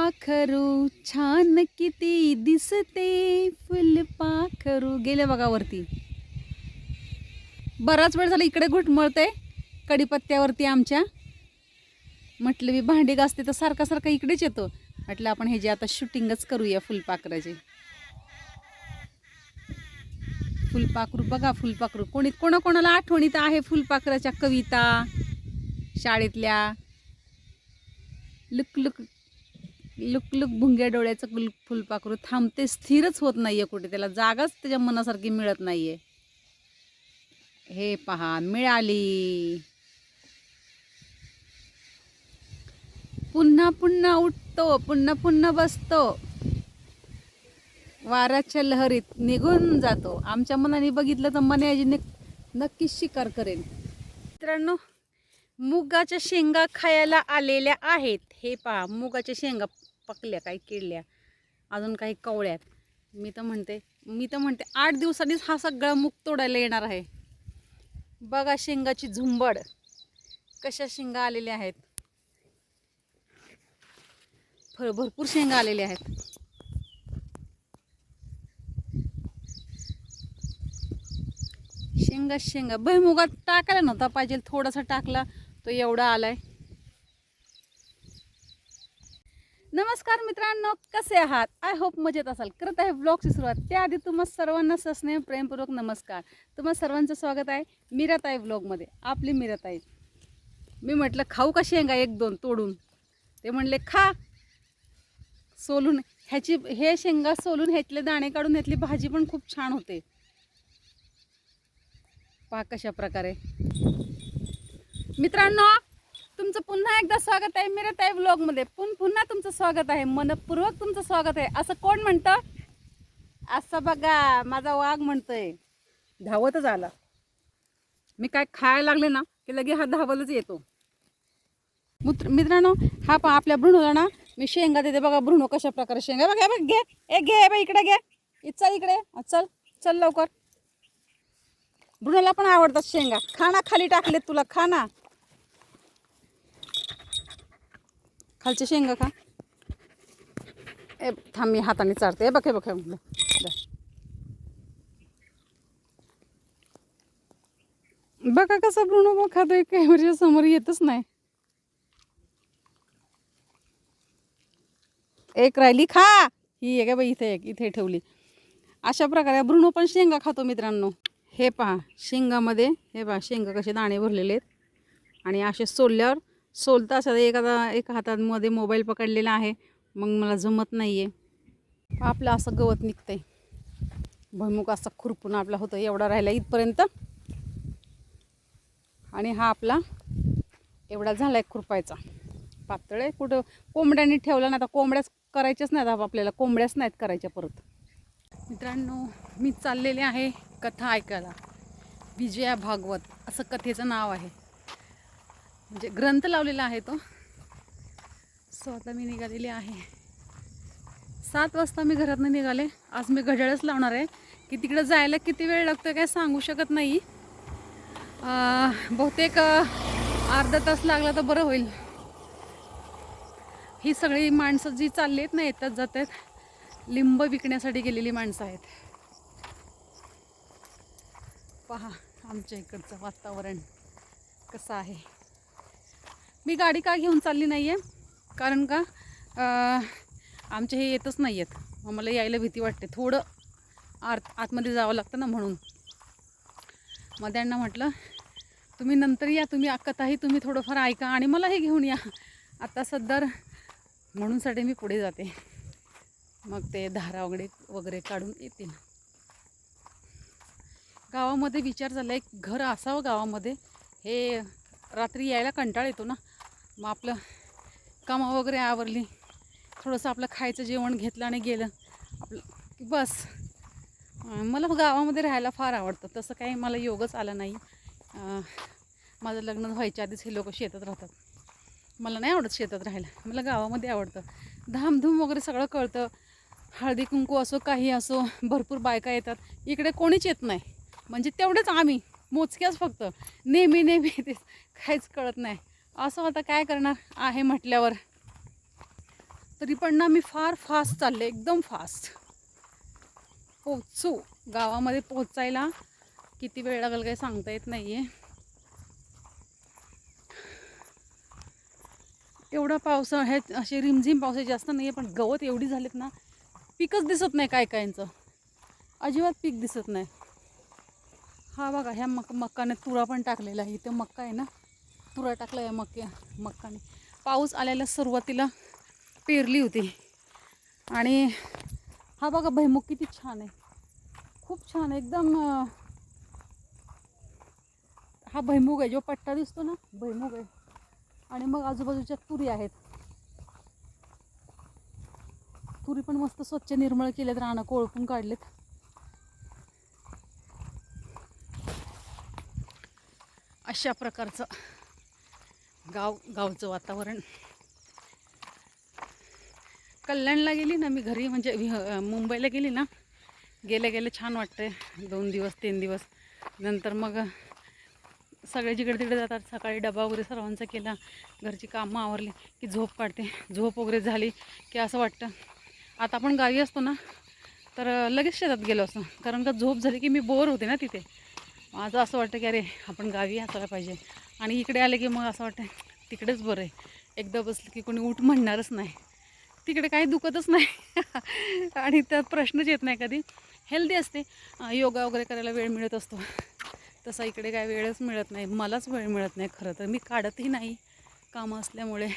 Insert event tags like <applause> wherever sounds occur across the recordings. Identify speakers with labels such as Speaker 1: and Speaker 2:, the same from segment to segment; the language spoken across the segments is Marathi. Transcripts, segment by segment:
Speaker 1: फुलपाखरू छान किती दिसते. फुलपाखरू गेले बघा वरती. बराच वेळ झाला इकडे घुटमळते कडीपत्त्यावरती आमच्या. म्हटलं मी भांडी घासते तर सारखा सारखा इकडेच येतो. म्हटलं आपण हे जे आता शूटिंगच करूया फुलपाखराचे फुलपाखरू बघा फुलपाखरू कोणी कोणाकोणाला आठवणीत आहे फुलपाखराच्या कविता शाळेतल्या. लुक लुक लुक लुक भुंग्या डोळ्याचं लुक फुलपाखरू थांबते स्थिरच होत नाहीये कुठे त्याला. जागाच त्याच्या मनासारखी मिळत नाहीये. हे पहा मिळाली. पुन्हा पुन्हा उठतो पुन्हा पुन्हा बसतो. वाऱ्याच्या लहरीत निघून जातो. आमच्या मनाने बघितलं तर मनाजीने नक्कीच शिकार करेन. मित्रांनो मुगाच्या शेंगा खायला आलेल्या आहेत. हे पहा मुगाच्या शेंगा. पकल्या काही किडल्या अजून काही कवळ्यात. मी तर म्हणते मी तर म्हणते आठ दिवसांनीच हा सगळा मुख तोडायला येणार आहे. बघा शेंगाची झुंबड. कशा शेंगा आलेल्या आहेत. फळ भरपूर शेंगा आलेल्या आहेत. शेंगा शेंगा. भैमुगात टाकायला नव्हता पाहिजे. थोडासा टाकला तो एवढा आलाय. नमस्कार मित्रांनो कसे आहात? आय होप मजेत असाल. करत आहे ब्लॉगची सुरुवात. त्याआधी तुम्हा सर्वांना सस्नेह प्रेमपूर्वक नमस्कार. तुम्हा सर्वांचं स्वागत आहे मिराताई ब्लॉगमध्ये आपली मिराताई. मी म्हटलं खाऊ का शेंगा एक दोन तोडून? ते म्हणले खा. सोलून ह्याची हे शेंगा सोलून ह्यातले दाणे काढून ह्यातली भाजी पण खूप छान होते. पहा कशा प्रकारे मित्रांनो तुमचं पुन्हा एकदा स्वागत आहे मेरे आहे ब्लॉगमध्ये पुन पुन्हा तुमचं स्वागत आहे. मनपूर्वक तुमचं स्वागत आहे. असं कोण म्हणतं? असं बघा माझा वाघ म्हणतोय. धावतच आला. मी काय खायला लागले ना की लगे हा धावलच येतो. मित्र मित्रांनो हा पहा आपल्या भृणूला ना मी शेंगा देते बघा भृणू कशा प्रकारे शेंगा. बघा बघ घे ए घे बघ इकडे घे. इ- चल इकडे. चल चल लवकर. भृणाला पण आवडतात शेंगा. खाना खाली टाकले तुला खाना. खालचे शेंगा खा. ए थांब मी हाताने चारते. ए बघ बघे म्हटलं जा. बघा कसा भृणू बघ खातोय. कॅमेऱ्याच्या समोर येतच नाही. एक राहिली खा. ही आहे का बाई इथे एक इथे ठेवली. अशा प्रकारे भृणू पण शेंगा खातो मित्रांनो. हे पहा शेंगामध्ये हे पहा शेंगा कसे दाणे भरलेले आहेत. आणि असे सोलल्यावर सोलता असं एखादा एका हातामध्ये मोबाईल पकडलेला आहे. मग मला जमत नाही आहे आपलं असं गवत निघतंय. भुईमुग असा खुरपून आपला होतं एवढा राहिला इथपर्यंत. आणि हा आपला एवढा झाला आहे खुरपायचा. पातळ आहे कुठं कोंबड्यांनी ठेवला नाही आता कोंबड्याच करायच्याच नाहीत आपल्याला कोंबड्याच नाहीत करायच्या परत. मित्रांनो मी चाललेले आहे कथा ऐकायला. विजया भागवत असं कथेचं नाव आहे. म्हणजे ग्रंथ लावलेला आहे तो. सो आता मी निघालेली आहे. सात वाजता मी घरातनं निघाले. आज मी घड्याळच लावणार आहे. की तिकडं जायला किती वेळ लागतो काय सांगू शकत नाही. बहुतेक अर्धा तास लागला तर बरं होईल. ही सगळी माणसं जी चालली आहेत ना येतात जात आहेत लिंब विकण्यासाठी गेलेली माणसं आहेत. पहा आमच्या इकडचं वातावरण कसं आहे. मी गाडी का घेऊन चालली नाही आहे कारण का? आमचे हे येतच नाही आहेत मग मला यायला भीती वाटते. थोडं आत आतमध्ये जावं लागतं ना म्हणून. मग त्यांना म्हटलं तुम्ही नंतर या. तुम्ही कथाही तुम्ही थोडंफार ऐका आणि मलाही घेऊन या. आता सदर म्हणूनसाठी मी पुढे जाते. मग ते धारा वगैरे वगैरे काढून येतील. गावामध्ये विचार झाला एक घर असावं गावामध्ये. हे रात्री यायला कंटाळ येतो ना. मग आपलं कामं वगैरे आवरली. थोडंसं आपलं खायचं जेवण घेतलं आणि गेलं. आपलं की बस. मला गावामध्ये राहायला फार आवडतं. तसं काही मला योगच आला नाही. माझं लग्न व्हायच्या आधीच हे लोक शेतात राहतात. मला नाही आवडत शेतात राहायला. मला गावामध्ये आवडतं. धामधूम वगैरे सगळं कळतं. हळदी कुंकू असो काही असो भरपूर बायका येतात. इकडे कोणीच येत नाही. म्हणजे तेवढेच आम्ही. मोजक्याच फक्त. नेहमी नेहमी ते काहीच कळत नाही. असं आता काय करणार आहे म्हटल्यावर? तरी पण ना मी फार फास्ट चालले एकदम फास्ट पोचू गावामध्ये पोचायला किती वेळ लागेल काही सांगता येत नाही आहे एवढा पावसा हे असे रिमझिम पावसाचे जास्त नाही आहे पण गवत एवढी झालीत ना पीकच दिसत नाही काय कायचं अजिबात पीक दिसत नाही. हा बघा ह्या मक मक्काने तुरा पण टाकलेला आहे. इथं मक्का आहे ना? तुरा टाकला या मक्या मक्काने. पाऊस आल्याला सुरुवातीला पेरली होती. आणि हा बघा भैमुख किती छान आहे. खूप छान आहे एकदम हा भैमुग आहे जो पट्टा दिसतो ना भैमुग आहे. आणि मग आजूबाजूच्या तुरी आहेत. तुरी पण मस्त स्वच्छ निर्मळ केलेत रानं कोळपून काढलेत. अशा प्रकारचं. गाव गावचं वातावरण. कल्याणला गेली ना मी घरी म्हणजे वि- मुंबईला गेली ना गेल्या गेल्या छान वाटते दोन दिवस तीन दिवस. नंतर मग सगळे जिकडे तिकडे जातात सकाळी डबा वगैरे सर्वांचा केला घरची कामं आवरली की झोप काढते. झोप वगैरे झाली की असं वाटतं. आता आपण गावी असतो ना तर लगेच शेतात गेलो असतो. कारण का झोप झाली की मी बोर होते ना तिथे. माझं असं वाटतं की अरे आपण गावी असायला पाहिजे. आणि इकडे आले की मग असं वाटतं तिकडेच बरं आहे. एकदा बसलं की कोणी उठ म्हणणारच नाही. तिकडे काही दुखतच नाही. <laughs> आणि त्यात प्रश्नच येत नाही कधी. हेल्दी असते. योगा वगैरे करायला वेळ मिळत असतो. तसा इकडे काय वेळच मिळत नाही. मलाच वेळ मिळत नाही खरं तर. मी काढतही नाही कामं असल्यामुळे.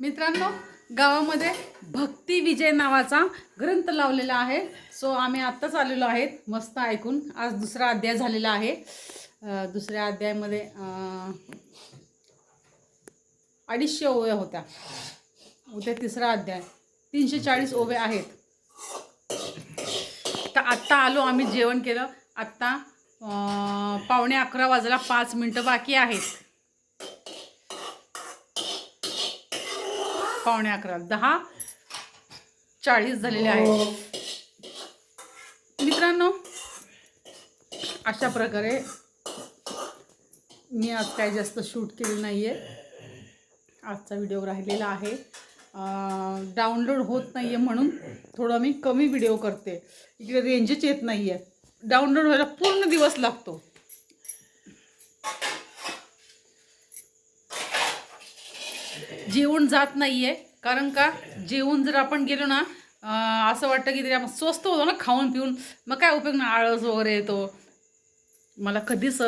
Speaker 1: मित्रांनो गावामध्ये भक्ती विजय नावाचा ग्रंथ लावलेला आहे. सो आम्ही आत्ताच आलेलो आहेत. मस्त ऐकून. आज दुसरा अध्याय झालेला आहे. दुसऱ्या अध्यायामध्ये अडीचशे ओव्या होत्या. उद्या तिसरा अध्याय. तीनशे चाळीस ओवे आहेत. तर आत्ता आलो आम्ही जेवण केलं. आत्ता पावणे अकरा वाजायला पाच मिनटं बाकी आहेत. पावणे अकरा दहा चाळीस झालेले आहेत. मित्रांनो अशा प्रकारे मी आज काय जास्त शूट केलं नाही आहे आजचा व्हिडिओ राहिलेला आहे. डाउनलोड होत नाही आहे म्हणून थोडा मी कमी व्हिडिओ करते. इकडे रेंजच येत नाही आहे डाउनलोड व्हायला पूर्ण दिवस लागतो. जेवण जात नाही आहे कारण का? जेवून जर आपण गेलो ना असं वाटतं की तरी आपण स्वस्त होतो ना खाऊन पिऊन. मग काय उपयोग ना? आळस वगैरे येतो. मला कधीच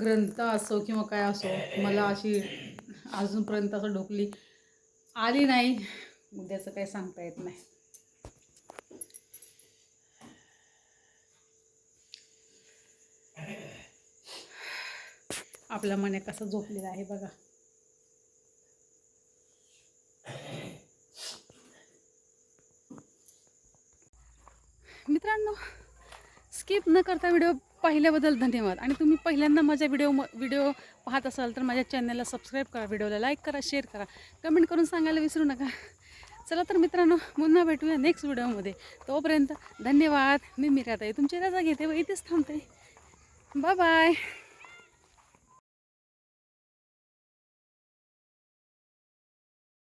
Speaker 1: ग्रंथ असो किंवा काय असो मला अशी अजूनपर्यंत असं ढोकली आली नाही. उद्याचं काही सांगता येत नाही. आपला मने कसं झोपलेला आहे बघा. मित्रांनो स्किप न करता व्हिडिओ पाहिल्याबद्दल धन्यवाद. आणि तुम्ही पहिल्यांदा माझ्या व्हिडिओ व्हिडिओ पाहत असाल तर माझ्या चॅनलला सबस्क्राईब करा व्हिडिओला लाईक करा शेअर करा. कमेंट करून सांगायला विसरू नका. चला तर मित्रांनो पुन्हा भेटूया नेक्स्ट व्हिडिओमध्ये तोपर्यंत धन्यवाद. मी मिराताई तुमची रजा घेते व इथेच थांबते. Bye bye